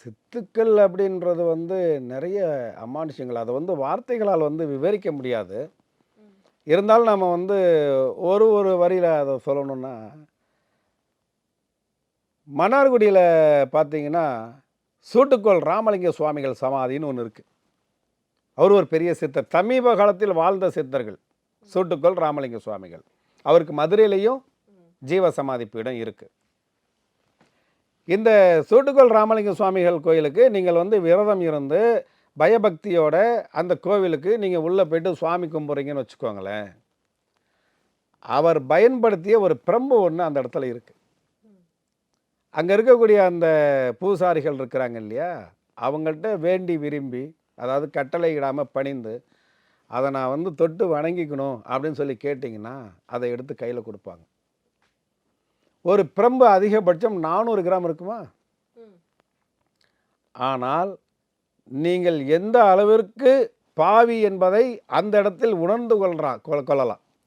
சித்துக்கள் அப்படின்றது வந்து நிறைய அமானுஷங்கள் அதை வந்து வார்த்தைகளால் வந்து விவரிக்க முடியாது. இருந்தாலும் நம்ம வந்து ஒரு ஒரு வரியில் அதை சொல்லணும்னா மன்னார்குடியில் பார்த்தீங்கன்னா சூட்டுக்கோள் ராமலிங்க சுவாமிகள் சமாதின்னு ஒன்று இருக்குது அவர் ஒரு பெரிய சித்தர். சமீப காலத்தில் வாழ்ந்த சித்தர்கள் சூட்டுக்கோள் ராமலிங்க சுவாமிகள். அவருக்கு மதுரையிலையும் ஜீவ சமாதி பீடம் இருக்குது இந்த சூட்டுக்கோள் ராமலிங்க சுவாமிகள் கோயிலுக்கு நீங்கள் வந்து விரதம் இருந்து பயபக்தியோட அந்த கோவிலுக்கு நீங்கள் உள்ளே போய்ட்டு சுவாமி கும்பிட்றீங்கன்னு வச்சுக்கோங்களேன். அவர் பயன்படுத்திய ஒரு பிரம்பு ஒன்று அந்த இடத்துல இருக்குது அங்கே இருக்கக்கூடிய அந்த பூசாரிகள் இருக்கிறாங்க இல்லையா? அவங்கள்ட்ட வேண்டி விரும்பி அதாவது கட்டளை இடாமல் பணிந்து அதை நான் வந்து தொட்டு வணங்கிக்கணும் அப்படின்னு சொல்லி கேட்டிங்கன்னா அதை எடுத்து கையில் கொடுப்பாங்க. ஒரு பிரம்பு அதிகபட்சம் நானூறு கிராம் இருக்குமா? ஆனால் நீங்கள் எந்த அளவிற்கு பாவி என்பதை அந்த இடத்தில் உணர்ந்து கொள்றா கொள் கொள்ளலாம்.